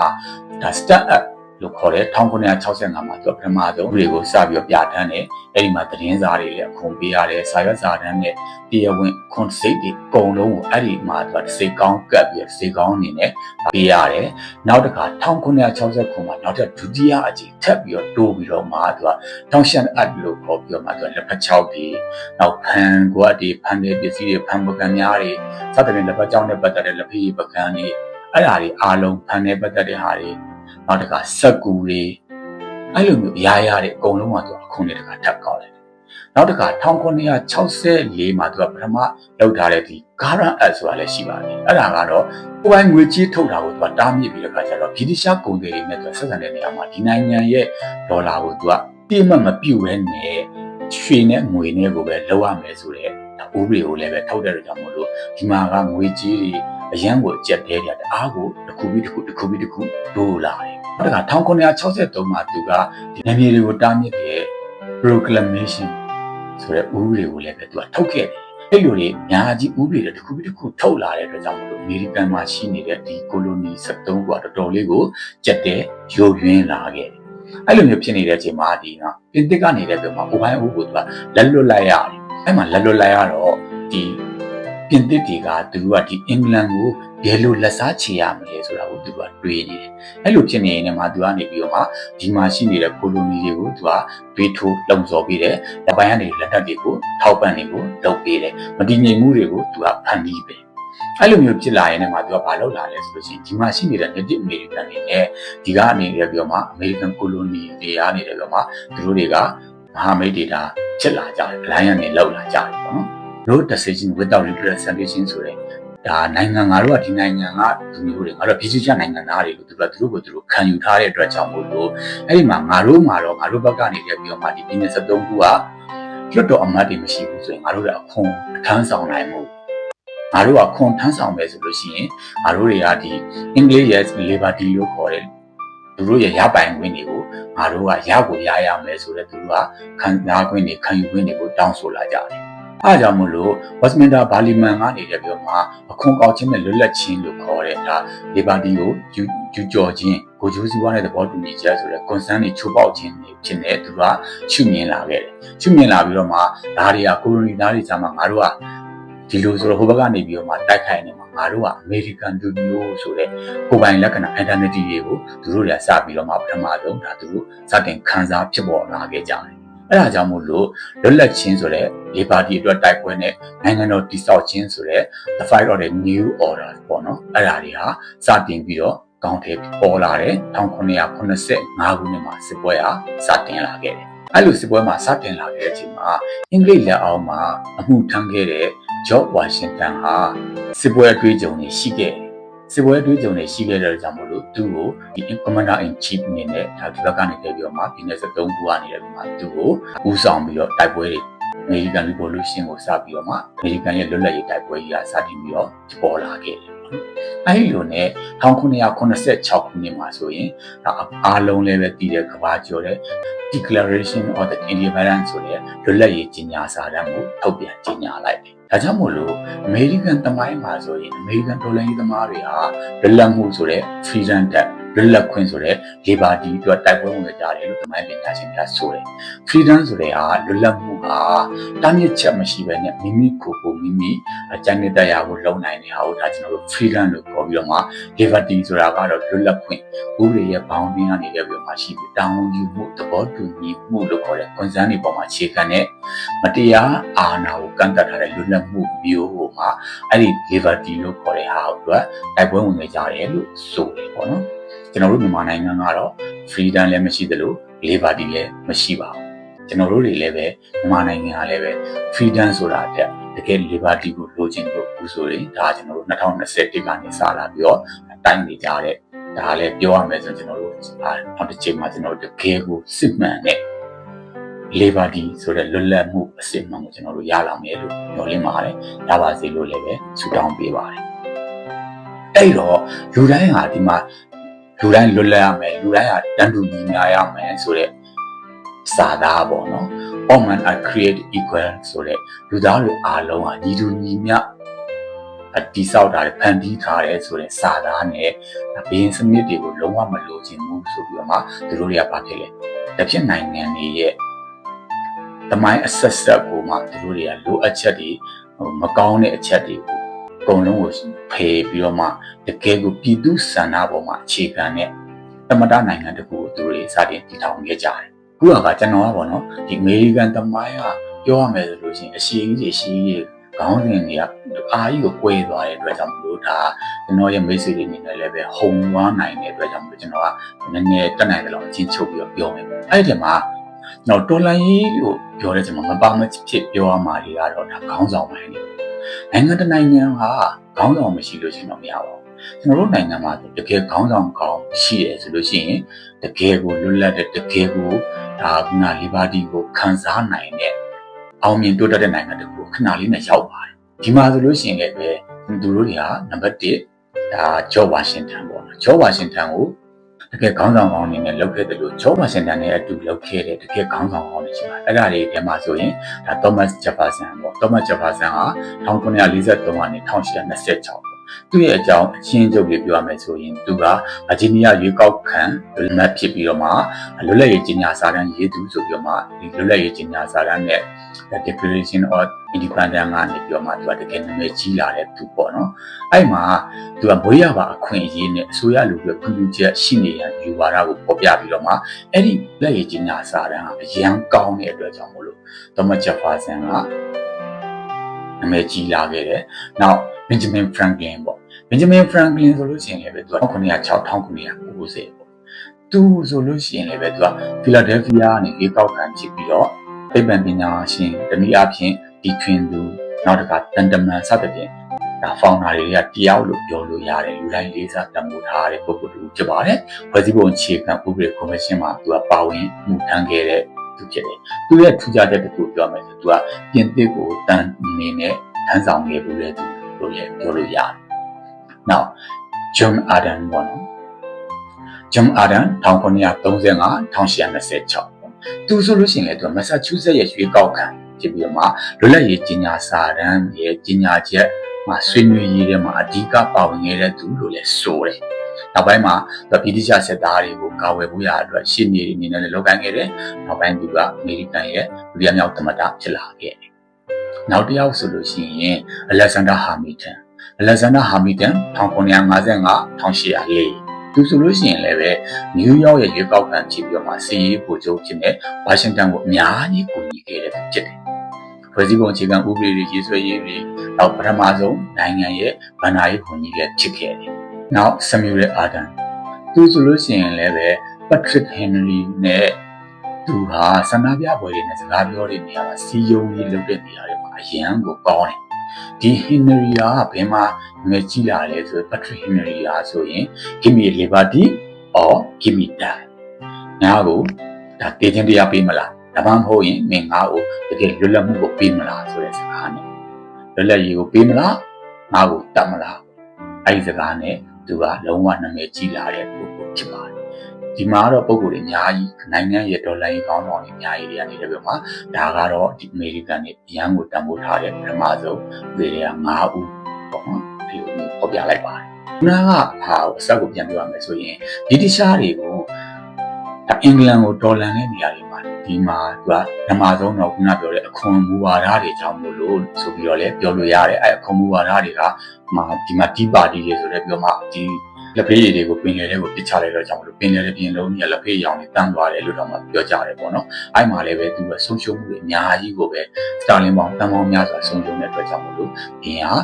ဒါ start up လို့ခေါ်တဲ့1965မှာသူပထမဆုံးတွေကိုစပြီးတော့ပြဋ္ဌာန်းတယ်အဲ့ဒီမှာသတင်းစာတွေလည်းအခွန်ပေးရတယ်စာရွက်စာတမ်းနဲ့တရားဝင်ခွန်စိတ်တွေအကုန်လုံးကိုအဲ့ဒီမှာသူကစိတ်ကောင်းကပ်ပြီးစိတ်ကောင်းအနေနဲ့ပေးရတယ်နောက်တစ်ခါ1969မှာနောက်ထပ်ဒုတိယအကြိမ်ထပ်ပြီးတော့တိုးပြီးတော့မှသူကတောင်ရှန်အပ်လို့ခေါ်ပြီးတော့မှသူကလက်ဖက်ချောက်တွေနောက်ဖန်ကွာတွေဖန်တဲ့ပစ္စည်းတွေဖန်ပကံများတွေစသဖြင့်လက်ဖက်ချောက်နဲ့ပတ်သက်တဲ့လက်ဖက်ပကံတွေအဲ့ဒါတွေအားလုံးဖန်နဲ့ပတ်သက်တဲ့ဟာတွေ နောက်တစ်ခါစက်ကူတွေအဲ့လိုမျိုးအရာရာတွေအကုန်လုံးကသူအခုနဲ့တခါထပ်ကောက်လိုက်တယ်နောက်တစ်ခါ1964မှာသူကပထမလောက်ထားတဲ့ဒီ current act ဆိုတာလည်းရှိပါတယ်အဲ့ဒါကတော့ကိုယ်ပိုင်ငွေကြေးထုတ်တာကိုသူကတားမြစ်ပြီးတဲ့ခါကျတော့ဗြိတိရှကုန်တွေနဲ့သူဆက်ဆံတဲ့နေရာမှာဒီနိုင်ငံရဲ့ဒေါ်လာကိုသူကတိမတ်မပြုတ်ဘဲနဲ့ရွှေနဲ့ငွေနဲ့ကိုပဲလောက်ရမယ်ဆိုတဲ့ဥပဒေကိုလည်းပဲထုတ်တဲ့ကြောင့်မို့လို့ဒီမှာကငွေကြေးတွေ အရန်ကိုကြက်တဲတယ်တအားကိုတစ်ခုပြီးတစ်ခုတစ်ခုပြီးတစ်ခုဒိုးလာတယ်။နောက်တစ်ခါ1963မှာသူကဒီနာမည်တွေကိုတားမြစ်တဲ့ proclamation ဆိုတဲ့ဥပဒေကိုလည်းပဲသူကထုတ်ခဲ့တယ်။အဲ့လိုတွေအများကြီးဥပဒေတွေတစ်ခုပြီးတစ်ခုထုတ်လာတဲ့အတွက်ကြောင့်မလို့အမေရိကန်မှာရှိနေတဲ့ဒီကိုလိုနီ73ကတော်တော်လေးကိုကြက်တဲရုပ်ရင်းလာခဲ့တယ်။အဲ့လိုမျိုးဖြစ်နေတဲ့အချိန်မှာဒီကပြင်သစ်ကနေလည်းပြောမှာဟိုဘိုင်းအိုးကိုသူကလက်လွတ်လိုက်ရတယ်။အဲ့မှာလက်လွတ်လိုက်ရတော့ဒီ ပြင်သစ်တွေကသူကဒီအင်္ဂလန်ကိုဘယ်လိုလက်စားချေရမလဲဆိုတာကိုသူကတွေးနေတယ်။အဲ့လိုဖြစ်နေရင်မှသူကနေပြီးတော့မှဒီမှာရှိနေတဲ့ကိုလိုနီတွေကိုသူကဘေးထိုးလုံဆော်ပေးတယ်။လက်ပိုင်းကနေလက်ထပ်တွေကိုထောက်ပံ့တွေကိုလုပ်ပေးတယ်။မတည်ငြိမ်မှုတွေကိုသူကဖန်တီးပေး။အဲ့လိုမျိုးဖြစ်လာရင်လည်းမှသူကဘာလုပ်လာလဲဆိုလို့ရှိရင်ဒီမှာရှိနေတဲ့ native American တွေနဲ့ဒီကနေပြီးတော့မှ American colony တွေကနေပြီးတော့မှသူတို့တွေကမဟာမိတ်တွေဒါဖြစ်လာကြတယ်။ alliance တွေလောက်လာကြတယ်ပေါ့နော်။ no decision without representation ဆိုတဲ့ဒါနိုင်ငံငါတို့ကဒီနိုင်ငံကလူမျိုးတွေငါတို့ပြည်သူ့နိုင်ငံသားတွေလို့သူတို့ကသူတို့ကိုသူတို့ခံယူထားတဲ့အတွက်ကြောင့်မို့လို့အဲ့ဒီမှာငါတို့မှာတော့ငါတို့ဘက်ကနေပြီးတော့မှဒီပြည်နယ်73ခုကလွတ်တော်အမတ်တွေမရှိဘူးဆိုရင်ငါတို့ကအခွန်ထမ်းဆောင်နိုင်မှုငါတို့ကခွန်ထမ်းဆောင်မယ်ဆိုလို့ရှိရင်ငါတို့တွေကဒီအင်္ဂလိပ်ရဲ့ liberty လို့ခေါ်တယ်သူတို့ရဲ့ရပိုင်ခွင့်တွေကိုငါတို့ကရကိုရရမယ်ဆိုတော့သူတို့ကခံစားခွင့်တွေခံယူခွင့်တွေကိုတောင်းဆိုလာကြတယ် အားကြောင့်မလို့ Westminster Parliament ကနေလည်းပြောမှာအခွန်ကောက်ခြင်းနဲ့လွတ်လပ်ခြင်းလို့ခေါ်တဲ့ဒါ Liberty ကိုယူကြော်ခြင်းကိုဂျိုးစီဝါနဲ့သဘောတူညီချက်ဆိုတဲ့ concern တွေချိုးပေါက်ခြင်းတွေဖြစ်နေသူကချွမြင်လာခဲ့တယ်။ချွမြင်လာပြီးတော့မှဒါတွေကကိုလိုနီသားတွေကြားမှာငါတို့ကဒီလိုဆိုတော့ဟိုဘက်ကနေပြီးတော့မှတိုက်ခိုက်နေမှာငါတို့က American လူမျိုးဆိုတဲ့ကိုပိုင်လက္ခဏာ identity တွေကိုသူတို့တွေကစပြီးတော့မှပထမဆုံးဒါသူတို့စတင်ခန်းစားဖြစ်ပေါ်လာခဲ့ကြတယ် အဲ့ဒါကြောင့်မို့လို့လွတ်လပ်ခြင်းဆိုတဲ့ liberty အတွက်တိုက်ပွဲနဲ့နိုင်ငံတော်တည်ဆောက်ခြင်းဆိုတဲ့ the fight of the new order ပေါ့နော်အဲ့ဒါတွေဟာစတင်ပြီးတော့ကောင်းထဲပေါ်လာတယ်1985ခုနှစ်မှာစစ်ပွဲဟာစတင်လာခဲ့တယ်အဲ့လိုစစ်ပွဲမှာစတင်လာခဲ့တဲ့အချိန်မှာအင်္ဂလိပ်လက်အောက်မှာအမှုထမ်းခဲ့တဲ့ George Washington ဟာစစ်ပွဲအတွေ့အကြုံတွေရှိခဲ့တယ် စစ်ပွဲတွေးကြုံနေရှိခဲ့တဲ့ကြောင့်မို့လို့သူ့ကိုဒီ commander in chief အနေနဲ့ဒါဒီဘက်ကနေပြီးတော့မှပြည်နယ်73ခုကနေပြီးမှသူ့ကိုဦးဆောင်ပြီးတော့တိုက်ပွဲတွေ American Revolution ကိုစပြီးတော့မှ American ရဲ့လွတ်လပ်ရေးတိုက်ပွဲကြီးကစတင်ပြီးတော့ပေါ်လာခဲ့တယ်အဲဒီလိုနဲ့1986ခုနှစ်မှာဆိုရင်အားလုံးလည်းပဲတည်တဲ့ကဘာကျော်တဲ့ Declaration of the Independence ဆိုတဲ့လွတ်လပ်ရေးကြေညာစာတမ်းကိုထုတ်ပြန်ကြေညာလိုက်တယ် ဒါကြောင့်မို့လို့အမေရိကန်တမိုင်းမှာဆိုရင်အမေရိကန်ဒေါ်လာရေးသမားတွေဟာလွတ်လပ်မှုဆိုတဲ့ freedom တက် လွတ်လပ်ခွင့်ဆိုတဲ့ liberty အတွက်တိုက်ပွဲဝင်ကြတယ်လို့တမိုင်းပညာရှင်များဆိုတယ် freedom ဆိုတဲ့ဟာလွတ်လပ်မှုဟာတားမြစ်ချက်မရှိဘဲနဲ့မိမိကိုယ်ကိုမိမိအကြမ်းနဲ့တရားကိုလုံနိုင်တဲ့ဟာကိုဒါကျွန်တော်တို့ freedom လို့ခေါ်ပြီးတော့မှ liberty ဆိုတာကတော့လွတ်လပ်ခွင့်ဥပဒေရဲ့ boundary ကနေလည်းပြီးတော့မှရှိပြီးတောင်းယူမှုသဘောတူညီမှုလို့ခေါ်တဲ့ concern တွေပေါ်မှာခြေခံတဲ့မတရားအာဏာကိုကန့်သတ်ထားတဲ့လွတ်လပ်မှုမျိုးဟိုမှာအဲ့ဒီ liberty လို့ခေါ်တဲ့ဟာအတွက်တိုက်ပွဲဝင်နေကြတယ်လို့ဆိုတယ်ပေါ့နော် ကျွန်တော်တို့မြန်မာနိုင်ငံကတော့ freedom လည်းမရှိသလို liberty လည်းမရှိပါဘူးကျွန်တော်တို့တွေလည်းပဲမြန်မာနိုင်ငံကလည်းပဲ freedom ဆိုတာတက်တကယ် liberty ကိုလိုချင်လို့ဘူးဆိုရင်ဒါကျွန်တော်တို့2021ကနေစလာပြီးတော့တိုင်းနေကြတဲ့ဒါလည်းပြောရမယ်ဆိုကျွန်တော်တို့နောက်တစ်ချိန်မှာကျွန်တော်တို့တကယ်ကိုစစ်မှန်တဲ့ liberty ဆိုတဲ့လွတ်လပ်မှုအစစ်မှန်ကိုကျွန်တော်တို့ရလာမယ်လို့ပြောလင်းပါတယ်။ရပါစေလို့လည်းပဲဆုတောင်းပေးပါတယ်။အဲ့တော့လူတိုင်းဟာဒီမှာ လူတိုင်းလွတ်လပ်ရမယ်လူတိုင်းဟာတန်တူညီမျှရမယ်ဆိုတဲ့စာသားပေါ့နော်။ all men are created equal ဆိုတဲ့လူသားတွေအားလုံးဟာညီတူညီမျှအတိဆောက်တာဖန်တီးထားတယ်ဆိုတဲ့စာသားနဲ့ဘင်းစနစ်တွေကိုလုံးဝမလိုချင်ဘူးဆိုပြီးတော့မှသူတို့တွေကဘာဖြစ်လဲ။တစ်ဖြစ်နိုင်ငံတွေရဲ့တမိုင်းအဆက်ဆက်ကိုမှသူတို့တွေကလိုအပ်ချက်တွေမကောင်းတဲ့အချက်တွေကို အကုန်လုံးကိုဖေးပြီးတော့မှတကယ်ကိုပြည်သူစံနာပေါ်မှာအခြေခံတဲ့သမတနိုင်ငံတခုကိုသူတို့တွေစတင်တည်ထောင်ခဲ့ကြတယ်။ခုကကျွန်တော်ကပေါ့နော်ဒီအမေရိကန်တမိုင်းကပြောရမယ်ဆိုလို့ရှိရင်အရှိကြီးရှိကြီးခေါင်းစဉ်တွေကအားကြီးကို꿰သွားတဲ့အတွက်ကြောင့်မလို့ဒါကျွန်တော်ရဲ့မိတ်ဆွေတွေအနေနဲ့လည်းပဲဟုံသွားနိုင်တဲ့အတွက်ကြောင့်မလို့ကျွန်တော်ကနည်းနည်းတက်နိုင်တယ်လို့အချင်းချုပ်ပြီးတော့ပြောမယ်။အဲ့ဒီမှာ တော့တော်လန်ရေးလို့ပြောတဲ့ချိန်မှာမပါမဖြစ်ပြောရမှာတွေကတော့ဒါခေါင်းဆောင်ပဲနေနိုင်ငံတနိုင်ငံဟာခေါင်းဆောင်မရှိလို့ရှိရင်တော့မရပါဘူးကျွန်တော်တို့နိုင်ငံမှာတကယ်ခေါင်းဆောင်ကောင်းရှိတယ်ဆိုလို့ရှိရင်တကယ်ကိုလွတ်လပ်တဲ့တကယ်ကိုဒါကနာ liberty ကိုခံစားနိုင်တဲ့အောင်မြင်တိုးတက်တဲ့နိုင်ငံတခုခဏလေးနဲ့ရောက်ပါတယ်ဒီမှာဆိုလို့ရှိရင်လည်းပဲသူတို့တွေကနံပါတ်1ဒါဂျော့ဝါရှင်တန်ပေါ့နော်ဂျော့ဝါရှင်တန်ကို တကယ်ခေါင်းဆောင်ကောင်းအနေနဲ့လုပ်ခဲ့တယ်လို့ဂျော့ဝါရှင်တန်နဲ့အတူလုပ်ခဲ့တဲ့တကယ်ခေါင်းဆောင်ကောင်းတွေရှိပါတယ်အဲ့ဒါတွေထဲမှာဆိုရင်ဒါ Thomas Jefferson ပေါ့ Thomas Jefferson ဟာ1943ကနေ1826 သူ့ရဲ့အကြောင်းအချင်းချုပ်လေးပြောရမယ်ဆိုရင်သူကဗာဂျီးနီးယားရွေးကောက်ခံလွတ်လပ်ဖြစ်ပြီးတော့မှလွတ်လပ်ရေးကြီးညာစာတမ်းရေးသူဆိုပြီးတော့မှဒီလွတ်လပ်ရေးကြီးညာစာတမ်းနဲ့ Declaration of Independence ကနေပြီးတော့မှသူကတကယ်နာမည်ကြီးလာတဲ့သူပေါ့နော်အဲ့မှာသူကမွေးရပါအခွင့်အရေးနဲ့အစိုးရလူတွေပြည်သူချက်ရှိနေရယူဝါဒကိုပေါ်ပြပြီးတော့မှအဲ့ဒီလက်ရေးကြီးညာစာတမ်းကအရန်ကောင်းတဲ့အတွက်ကြောင့်မို့လို့ Thomas Jefferson က နာမည်ကြီးလာခဲ့တယ်။နောက် Benjamin Franklin ပေါ့ Benjamin Franklin ဆိုလို့ရှိရင်လည်းပဲသူက1906 1990ပေါ့သူဆိုလို့ရှိရင်လည်းပဲသူက Philadelphia ကနေရေကောက်ခံဖြစ်ပြီးတော့သိပ္ပံပညာရှင်တနည်းအားဖြင့်ဒီထွင်သူနောက်တစ်ခါတန်တမန်စသဖြင့်ဒါဖောင်နာတွေကတရားလို့ပြောလို့ရတယ်လူတိုင်းလေးစားတမိုးထားတဲ့ပုဂ္ဂိုလ်တူဖြစ်ပါတယ်ဖွဲ့စည်းပုံအခြေခံဥပဒေကော်မရှင်မှာသူကပါဝင်မှုထမ်းခဲ့တဲ့ သူဖြစ်တယ်သူရဲ့ထူးခြားတဲ့တစ်ခုပြောမယ်ဆိုသူကပြင်သစ်ကိုတန်နေနဲ့ထမ်းဆောင်ခဲ့ဘူးတဲ့သူလို့လည်းပြောလို့ရတယ်။ Now John Adam ပေါ့နော်။ John Adam 1935 1826သူဆိုလို့ရှိရင်လည်းသူက Massachusetts ရဲ့ရွေးကောက်ခံဖြစ်ပြီးတော့မှလွတ်လပ်ရေးကြီးညာစာတမ်းရဲ့ကြီးညာချက်မှာဆွေးနွေးရေးထဲမှာအဓိကပါဝင်ခဲ့တဲ့သူလို့လည်းဆိုတယ်။ နောက်ပိုင်းမှာဗြိတိရှစစ်သားတွေကိုကာဝယ်ဖို့ရအတွက်ရှင်းနေအနေနဲ့လည်းလုပ်ကိုင်ခဲ့တယ်။နောက်ပိုင်းသူကအမေရိကန်ရဲ့ဒုတိယမြောက်သမ္မတဖြစ်လာခဲ့တယ်။နောက်တစ်ယောက်ဆိုလို့ရှိရင် Alexander Hamilton Alexander Hamilton 1955 1804သူဆိုလို့ရှိရင်လည်းပဲနယူးယောက်ရဲ့ရွေးကောက်ခံဖြစ်ပြီးတော့မှစီရေးပို့ချုပ်ဖြစ်နေဝါရှင်တန်ကိုအများကြီးကူညီခဲ့တဲ့သူဖြစ်တယ်။ဖွဲ့စည်းပုံအခြေခံဥပဒေတွေရေးဆွဲရေးတွေနောက်ပထမဆုံးနိုင်ငံရဲ့ဗန္ဓာရေးခွန်ကြီးလည်းဖြစ်ခဲ့တယ်။ နောက် Samuel Adams သူဆိုလို့ရှိရင်လည်းပဲ Patrick Henry နဲ့သူဟာဆန္ဒပြပွဲတွေနဲ့စကားပြောတဲ့နေရာမှာစီယုံကြီးလုပ်တဲ့နေရာတွေမှာအရန်ကိုကောင်းတယ်ဒီ Henry ကဘယ်မှာငယ်ကြီးလာလဲဆို Patrick Henry ကဆိုရင် give me liberty or give me die ငါ့ကိုဒါတည်ခြင်းတရားပေးမလားဒါမှမဟုတ်ရင်မင်းငါ့ကိုတကယ်လွတ်လပ်မှုကိုပေးမလားဆိုတဲ့စကားနဲ့လွတ်လပ်ရေးကိုပေးမလားငါ့ကိုတတ်မလားအဲ့ဒီစကားနဲ့ သူကလုံးဝနာမည်ကြီးလာတဲ့ပုဂ္ဂိုလ်ဖြစ်ပါတယ်ဒီမှာတော့ပုံကိုယ်တွေအများကြီးနိုင်ငံရဲ့ဒေါ်လာရေးကောင်းဆောင်တွေအများကြီးတွေကနေတယ်ပြောမှာဒါကတော့ဒီအမေရိကန်နဲ့ရန်ကိုတန်ဖိုးထားတဲ့ပထမဆုံးလူတွေက9ဦးပေါ့နော်ဒီလိုမျိုးပေါ်ပြလိုက်ပါတယ်ခုနကဟာအဆက်ကိုပြန်ပြောရမယ်ဆိုရင်ဗြိတိရှားတွေကိုအင်္ဂလန်ကိုဒေါ်လာနဲ့နေရာတွေမှာဒီမှာသူကဓမ္မဆုံးတော့ခုနပြောတဲ့အခွန်မူဝါဒတွေကြောင့်မို့လို့ဆိုပြီးတော့လည်းပြောလို့ရတယ်အဲအခွန်မူဝါဒတွေက မှာဒီမှာတီးပါတီးတွေဆိုလည်းပြောမှဒီလက်ဖေးရည်တွေကိုပင်လယ်ထဲကိုပစ်ချလိုက်တော့ကြောင့်မလို့ပင်လယ်ရဲ့ပြင်လုံးကြီးလက်ဖေးရောင်တွေတန်းသွားတယ်လို့တော့မှပြောကြတယ်ပေါ့နော်။အဲ့မှာလည်းပဲသူကဆုံးရှုံးမှုတွေအများကြီးကိုပဲစတာလင်ပေါင်းတန်ပေါင်းများစွာဆုံးရှုံးတဲ့အတွက်ကြောင့်မလို့ဘင်းဟာ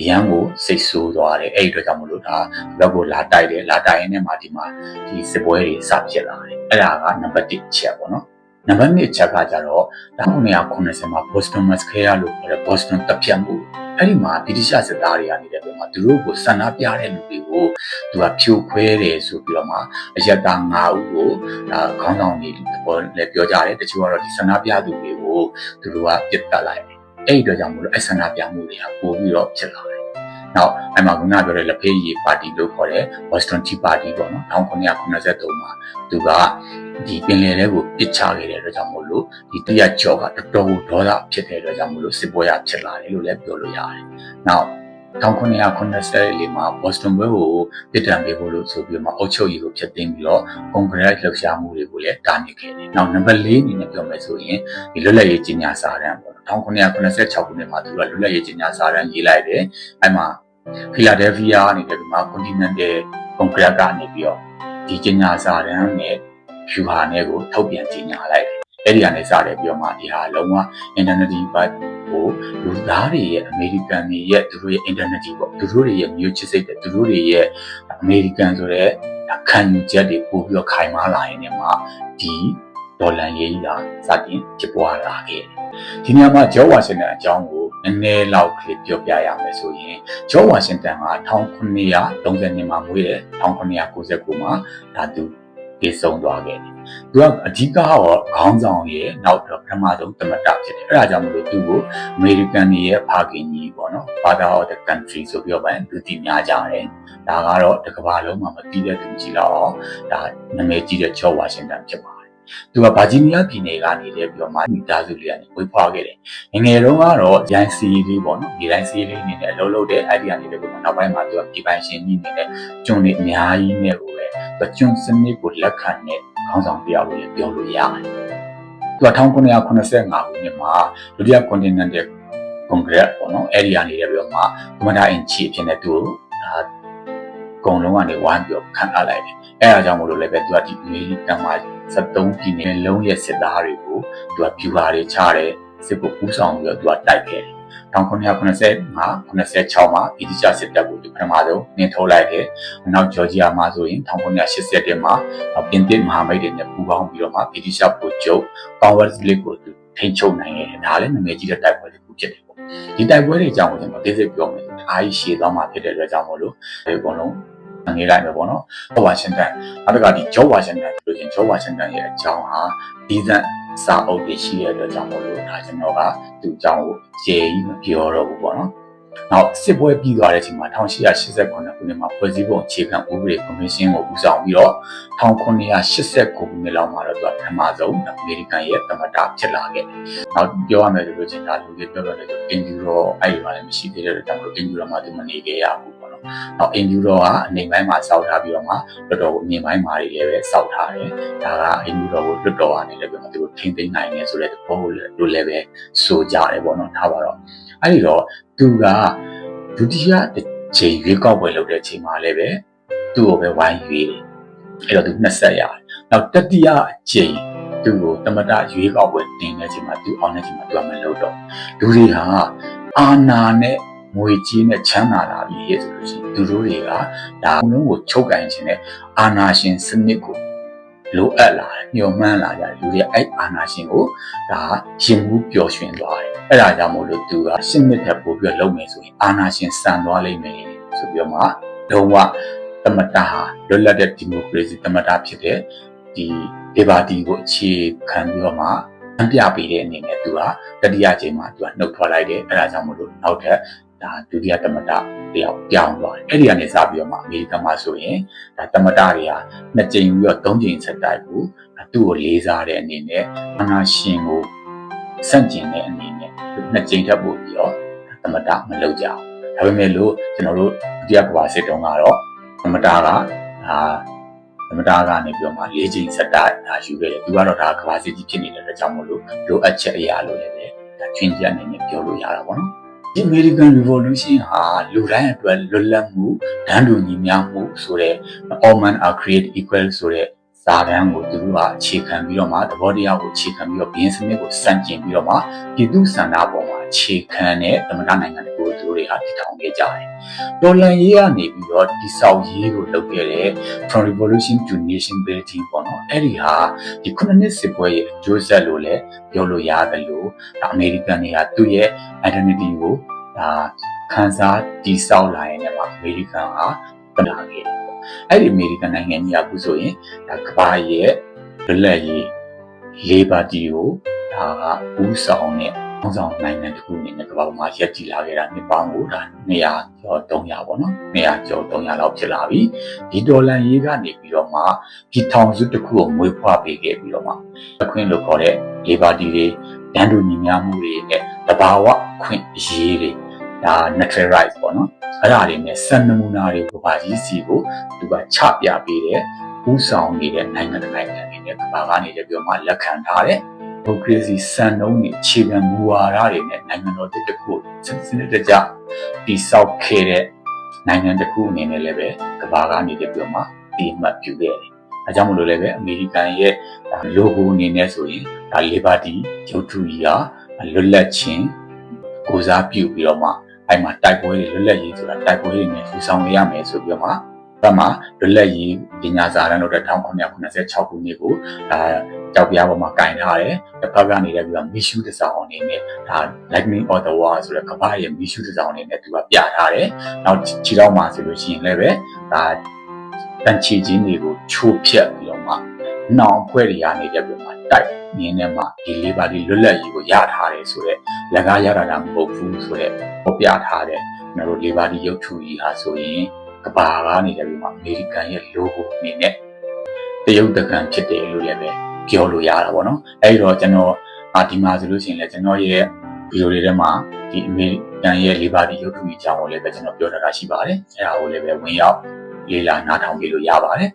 အရန်ကိုစိတ်ဆိုးသွားတယ်အဲ့ဒီအတွက်ကြောင့်မလို့ဒါဒီဘက်ကိုလာတိုက်တယ်လာတိုက်ရင်းနဲ့မှဒီမှာဒီစစ်ပွဲတွေစဖြစ်လာတယ်အဲ့ဒါကနံပါတ်1ချက်ပေါ့နော်နံပါတ်2ချက်ကကြတော့1990မှာ Boston Massacre လို့ခေါ်တဲ့ Boston တပ်ဖြတ်မှု အဲ့ဒီမှာဗြိတိရှစစ်သားတွေကနေတယ်ပြောမှာသူတို့ကိုဆန္ဒပြတဲ့လူတွေကိုသူကဖြိုခွဲတယ်ဆိုပြီးတော့မှအယက်သား9ဦးကိုဒါခေါင်းဆောင်တွေပေါ်လည်းပြောကြတယ်တချို့ကတော့ဒီဆန္ဒပြသူတွေကိုသူတို့ကပြစ်တက်လိုက်တယ်အဲ့ဒီအတွက်ကြောင့်မလို့အဆန္ဒပြမှုတွေကပိုပြီးတော့ဖြစ်လာတယ် နောက်အဲ့မှာခုနပြောတဲ့လက်ဖေးရည်ပါတီလို့ခေါ်တဲ့ Boston Tea Party ပေါ့နော်1983မှာသူကဒီပင်လယ်ထဲကိုပစ်ချခဲ့တဲ့အတွက်ကြောင့်မို့လို့ဒီတရကြောကတော်တော်ဒေါသဖြစ်တဲ့အတွက်ကြောင့်မို့လို့စစ်ပွဲရဖြစ်လာတယ်လို့လည်းပြောလို့ရတယ်။နောက်1984မှာ Boston ဘဲကိုပြည်တံပေးဖို့လို့ဆိုပြီးတော့အုတ်ချုပ်ရီကိုဖျက်သိမ်းပြီးတော့ Congress လှုပ်ရှားမှုတွေကိုလည်းတားမြစ်ခဲ့တယ်။နောက်နံပါတ်၄အနေနဲ့ပြောမယ်ဆိုရင်ဒီလွတ်လပ်ရေးကြီးညာစာတမ်းပေါ့။1986ခုနှစ်မှာသူကလွတ်လပ်ရေးကြီးညာစာတမ်းရေးလိုက်တယ်။အဲ့မှာ ဖီလာဒဲလ်ဖီးယားအနေနဲ့ဒီမှာ Continental Congress ကနေပြီးတော့ဒီကြီးညာစာတမ်းနဲ့ဖြူဟာနဲ့ကိုထုတ်ပြန်ကြီးညာလိုက်တယ်။အဲ့ဒီကနေစတယ်ပြီးတော့မှဒီဟာလုံးဝ internet ဘတ်ကိုလူသားတွေရဲ့အမေရိကန်တွေရဲ့သူတို့ရဲ့ internet ပေါ့သူတို့တွေရဲ့မျိုးချစ်စိတ်တဲ့သူတို့တွေရဲ့အမေရိကန်ဆိုတဲ့ခံယူချက်တွေပို့ပြီးတော့ခိုင်မာလာရင်လည်းမှဒီဒေါ်လာရေးကြီးကစတင်ဖြစ်ပွားလာခဲ့တယ်။ဒီနေရာမှာဂျောဝါရှင်တန်အကြောင်းကို နည်းနည်းလောက်ကလေးပြောပြရမယ်ဆိုရင်ဂျောဝါရှင်တန်က1930မှာမွေးတယ်1999မှာဒါသူပြေဆုံးသွားခဲ့တယ်။သူကအဓိကတော့ခေါင်းဆောင်ရဲ့နောက်တော့ပထမဆုံးသမတဖြစ်တယ်။အဲဒါကြောင့်မလို့သူ့ကို American ရဲ့ဖခင်ကြီးပေါ့နော် Father of the country ဆိုပြီးတော့ဗန်သူတည်များကြတယ်။ဒါကတော့တစ်ကမ္ဘာလုံးမှာမတည်တဲ့သူကြီးတော့ဒါနာမည်ကြီးတဲ့ဂျော့ဝါရှင်တန်ဖြစ်ပါတယ်။ သူကဗာဂျီးနီးယားပြည်နယ်ကနေလည်းပြီးတော့မှမိသားစုလေးကနေဝေးဖွားခဲ့တယ်။ငငယ်တုန်းကတော့ရန်စီလေးပေါ့နော်။ဒီတိုင်းစီလေးအနေနဲ့အလုပ်လုပ်တဲ့အဲ့ဒီကနေလည်းပြီးတော့နောက်ပိုင်းမှာသူကပြည်ပိုင်ရှင်ကြီးအနေနဲ့ကျွန်းတွေအများကြီးနဲ့ကိုပဲသူကျွန်းစနစ်ကိုလက်ခံတဲ့ခေါင်းဆောင်တရားလို့ပြောလို့ရတယ်။သူက1985ခုနှစ်မှာဒုတိယ Continental Congress ပေါ့နော်အဲ့ဒီကနေလည်းပြီးတော့မှကွန်မန်ဒါအင်ချီအဖြစ်နဲ့သူ့ကိုဒါ အကုန်လုံးကနေဝိုင်းပြီးခန့်အပ်လိုက်တယ်။အဲအားကြောင့်မို့လို့လည်းပဲသူကဒီအမေရိကန်မှာ73ပြည်နယ်လုံးရဲ့စစ်သားတွေကိုသူကဖြူဟာတွေချတယ်စစ်ကိုပူးဆောင်ပြီးတော့သူကတိုက်ခဲ့တယ်1985 86မှာဗြိတိရှစစ်တပ်ကိုဒီပထမဆုံးနှင်ထုတ်လိုက်တယ်။နောက်ဂျော်ဂျီယာမှာဆိုရင်1981မှာပြင်သစ်မဟာမိတ်တွေနဲ့ပူးပေါင်းပြီးတော့မှဗြိတိရှဗိုလ်ချုပ်ကောင်းဝက်စ်လစ်ကိုသူထိန်းချုပ်နိုင်ခဲ့တယ်။ဒါလည်းနာမည်ကြီးတဲ့တိုက်ပွဲတစ်ခုဖြစ်တယ်ပေါ့။ဒီတိုက်ပွဲတွေအကြောင်းကိုကျွန်တော်သိစိတ်ပြောမယ်။အားကြီးရှည်သွားမှာဖြစ်တဲ့အတွက်ကြောင့်မို့လို့ဒီအကုန်လုံး ငေးလိုက်မယ်ပေါ့နော်။ဂျော်ဝါရှင်တန်နောက်တစ်ခါဒီဂျော်ဝါရှင်တန်ဆိုရင်ဂျော်ဝါရှင်တန်ရဲ့အကြောင်းဟာဒီဇန်စာအုပ်တွေရှိတဲ့အတွက်ကြောင့်မို့လို့ဒါကျွန်တော်ကသူ့အကြောင်းကိုကြေကြီးမပြောတော့ဘူးပေါ့နော်။နောက်စစ်ပွဲပြီးသွားတဲ့အချိန်မှာ1889ခုနှစ်မှာဖွဲ့စည်းပုံအခြေခံဥပဒေကော်မရှင်ကိုဦးဆောင်ပြီးတော့1989ခုနှစ်လောက်မှာတော့သူကပထမဆုံးအမေရိကန်ရဲ့သမ္မတဖြစ်လာခဲ့တယ်။နောက်ပြောရမယ်ဆိုလို့ချင်းဒါလူတွေပြောတော့လေအင်ဂျူရောအဲ့ဒီမှာလည်းမရှိသေးတဲ့အတွက်ကြောင့်မလို့အင်ဂျူရောမှာသူမနေခဲ့ရဘူးပေါ့ နော်။နောက်အင်ဂျူရောကအနေပိုင်းမှာစောက်ထားပြီးတော့မှတော်တော်အမြင်ပိုင်းမှာတွေလည်းပဲစောက်ထားတယ်။ဒါကအင်ဂျူရောကိုလွတ်တော်ကနေလည်းပဲသူတို့ထိမ့်သိမ်းနိုင်တယ်ဆိုတဲ့သဘောကိုလည်းလည်းပဲဆိုကြတယ်ပေါ့နော်။ထားပါတော့အဲ့ဒီတော့သူကဒုတိယတစ်ချိန်ရွေးကောက်ပွဲလုပ်တဲ့အချိန်မှာလည်းပဲသူ့ကိုပဲဝိုင်းရွေးတယ်အဲ့တော့သူနှစ်ဆက်ရတယ်နောက်တတိယအချိန်သူ့ကိုတမတရွေးကောက်ပွဲတင်တဲ့အချိန်မှာသူအောင်တဲ့အချိန်မှာသူကမလုပ်တော့လူတွေဟာအာနာနဲ့ ငွေကြီးနဲ့ချမ်းသာလာပြီရဲ့ဆိုလို့ရှိရင်သူတို့တွေကဒါအလုံးကိုချုပ်ကင်ခြင်းနဲ့အာနာရှင်စနစ်ကိုလိုအပ်လာတယ်ညှော်မှန်းလာကြတယ်လူတွေအဲ့အာနာရှင်ကိုဒါရင်မှုပျော်ရွှင်သွားတယ်အဲ့ဒါကြောင့်မို့လို့သူကရှင်းမြစ်တဲ့ပို့ပြီးလုပ်မယ်ဆိုရင်အာနာရှင်စံသွားလိမ့်မယ်ဆိုပြီးတော့မှလုံးဝတမတာဟာလွတ်လပ်တဲ့ဒီမိုကရေစီတမတာဖြစ်တဲ့ဒီဒေဘာတီကိုအခြေခံပြီးတော့မှအပြပေးတဲ့အနေနဲ့သူကတတိယချိန်မှာသူကနှုတ်ထွက်လိုက်တယ်အဲ့ဒါကြောင့်မို့လို့နောက်ထပ် ဒါဒုတိယတမတာတယောက်ပြောင်းသွားတယ်အဲ့ဒီကနေစပြီးတော့မှအမေရိကန်မှာဆိုရင်ဒါတမတာတွေကနှစ်ကြိမ်ပြီးတော့သုံးကြိမ်ဆက်တိုက်ကိုသူ့ကိုလေးစားတဲ့အနေနဲ့အနာရှင်ကိုဆန့်ကျင်တဲ့အနေနဲ့နှစ်ကြိမ်ထပ်ပို့ပြီးတော့တမတာမလုပ်ကြဘူးဒါပေမဲ့လို့ကျွန်တော်တို့ဒုတိယကမ္ဘာစစ်တုန်းကတော့တမတာကဒါသမတာကနေပြီးတော့မှ၄ချိန်ဆက်တိုက်ဒါယူခဲ့တယ်သူကတော့ဒါကမ္ဘာစစ်ကြီးဖြစ်နေတဲ့အတွက်ကြောင့်မလို့လိုအပ်ချက်အရာလို့လည်းဒါချွင်းချက်အနေနဲ့ပြောလို့ရတာပေါ့နော် ဒီ American Revolution ဟာလူတိုင်းအတွက်လွတ်လပ်မှုဒန်းတူညီမျှမှုဆိုတဲ့ all men are created equal ဆိုတဲ့ ဇာတန်းကိုသူတို့ကအခြေခံပြီးတော့မှသဘောတရားကိုအခြေခံပြီးတော့ဘင်းစနစ်ကိုစန့်ကျင်ပြီးတော့မှပြည်သူစန္ဒပေါ်မှာအခြေခံတဲ့သမ္မတနိုင်ငံတွေကိုသူတို့တွေကတည်ထောင်ခဲ့ကြတယ်။တော်လန်ရေးကနေပြီးတော့ဒီဆောက်ရေးကိုလုပ်ခဲ့တဲ့ From Revolution to Nation Building ပေါ့နော်။အဲ့ဒီဟာဒီခုနှစ်စစ်ပွဲရဲ့အကျိုးဆက်လို့လည်းပြောလို့ရတယ်လို့ဒါအမေရိကန်တွေကသူ့ရဲ့ identity ကိုဒါခန်းစားတည်ဆောက်လာရင်လည်းအမေရိကန်ဟာတနာခဲ့တယ်ပေါ့။ အဲ့ဒီအမေရိကန်နိုင်ငံကြီးကအခုဆိုရင်ဒါကမ္ဘာရဲ့လွတ်လပ်ရေး Liberty ကိုဒါကဦးဆောင်တဲ့အောင်းဆောင်နိုင်ငံတစ်ခုအနေနဲ့ကမ္ဘာပေါ်မှာရပ်တည်လာခဲ့တာနှစ်ပေါင်းကိုဒါ200ကျော်300ပေါ့နော်200ကျော်300လောက်ဖြစ်လာပြီဒီဒေါ်လာရေးကနေပြီးတော့မှဒီထောင်စုတစ်ခုကိုမွေးဖွားပေးခဲ့ပြီးတော့မှအခွင့်လို့ခေါ်တဲ့ Liberty တွေတန်တူညီမျှမှုတွေနဲ့တဘာဝခွင့်အရေးတွေ ဒါ natural rights ပေါ့နော်အဲ့ဒါတွေနဲ့စံနမူနာတွေကိုဘာကြီးစီကိုသူကချပြပေးတဲ့ဦးဆောင်နေတဲ့နိုင်ငံတစ်နိုင်ငံအနေနဲ့ကမ္ဘာကနေကြပြောမှလက်ခံထားတဲ့ democracy စံနှုန်းတွေအခြေခံမူဝါဒတွေနဲ့နိုင်ငံတော်တစ်ခုစနစ်တကျတည်ဆောက်ခဲ့တဲ့နိုင်ငံတစ်ခုအနေနဲ့လည်းပဲကမ္ဘာကနေကြပြောမှဒီမှတ်ပြုခဲ့တယ်။အဲကြောင့်မလို့လည်းပဲအမေရိကန်ရဲ့ logo အနေနဲ့ဆိုရင်ဒါ Liberty ရုပ်ထုကြီးဟာလွတ်လပ်ခြင်းကိုစားပြုပြီးတော့မှ အဲ့မှာတိုက်ပွဲတွေလွတ်လပ်ရေးဆိုတာတိုက်ပွဲတွေနဲ့ယူဆောင်ရမယ်ဆိုပြီးတော့မှဘက်မှာလွတ်လပ်ရေးပညာစာတမ်းလို့တဲ့1986ခုနှစ်ကိုဒါကြောက်ပြားပေါ်မှာကင်ထားတယ်။တစ်ဖက်ကနေလည်းပြီးတော့မီရှူးတစ်စောင်အနေနဲ့ဒါ Lightning of the War ဆိုတဲ့ကမ္ဘာရဲ့မီရှူးတစ်စောင်အနေနဲ့သူကပြထားတယ်။နောက်ခြေတော့မှာဆိုလို့ရှိရင်လည်းပဲဒါတန်ချီချင်းတွေကိုချိုးဖြက်ပြီးတော့မှ နောင်ဖွဲ့တွေကနေကြပြီးမှတိုက်မြင်းထဲမှာဒီလေးပါးဒီလွတ်လပ်ရေးကိုရထားတယ်ဆိုတော့လက်ကားရတာကမဟုတ်ဘူးဆိုတော့ပေါ်ပြထားတယ်။ကျွန်တော်တို့လေးပါးဒီရုပ်ထုကြီးဟာဆိုရင်ကဘာကနေကြပြီးမှအမေရိကန်ရဲ့ logo အနေနဲ့တရုတ်တကန်ဖြစ်တယ်လို့လည်းပဲပြောလို့ရတာပေါ့နော်အဲဒီတော့ကျွန်တော်အာဒီမှာဆိုလို့ရှိရင်လည်းကျွန်တော်ရဲ့ဗီဒီယိုတွေထဲမှာဒီအမေရိကန်ရဲ့ Liberty ရုပ်ထုကြီးအကြောင်းကိုလည်းပဲကျွန်တော်ပြောထားတာရှိပါတယ်အဲဒါကိုလည်းပဲဝင်ရောက်လေ့လာနားထောင်ပြီးလို့ရပါတယ်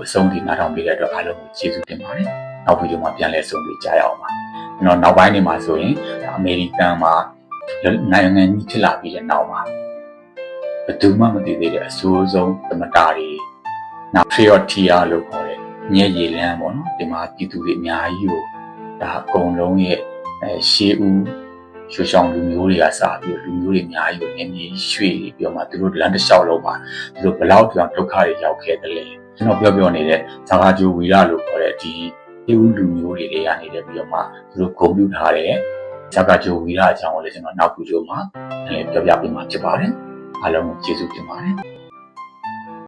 ဒီအဆုံးထိနားထောင်ပြီးတဲ့အတွက်အားလုံးကိုကျေးဇူးတင်ပါတယ်နောက်ဗီဒီယိုမှာပြန်လည်ဆုံတွေ့ကြရအောင်ပါကျွန်တော်နောက်ပိုင်းနေမှာဆိုရင်အမေရိကန်မှာနိုင်ငံကြီးဖြစ်လာပြီးတဲ့နောက်မှာဘယ်သူမှမသိသေးတဲ့အဆိုးဆုံးသမတာတွေနောက် Triotia လို့ခေါ်တဲ့ညက်ရည်လန်းပေါ့နော်ဒီမှာပြည်သူတွေအများကြီးကိုဒါအကုန်လုံးရဲ့အဲရှေးဦးရွှေချောင်းလူမျိုးတွေကစပြီးလူမျိုးတွေအများကြီးကိုနည်းနည်းရွှေ့ပြီးတော့မှသူတို့လမ်းတစ်လျှောက်လုံးမှာသူတို့ဘလောက်ကြောင်ဒုက္ခတွေရောက်ခဲ့တယ်လေ ကျွန်တော်ပြောပြောနေတဲ့ဇာကာဂျိုဝီရလို့ခေါ်တဲ့ဒီဒီဦးလူမျိုးတွေတွေကနေတယ်ပြီးတော့မှသူတို့ဂုံပြူထားတဲ့ဇာကာဂျိုဝီရအကြောင်းကိုလည်းကျွန်တော်နောက်ဗီဒီယိုမှာလည်းပြောပြပေးမှာဖြစ်ပါတယ်အားလုံးကိုကျေးဇူးတင်ပါတယ်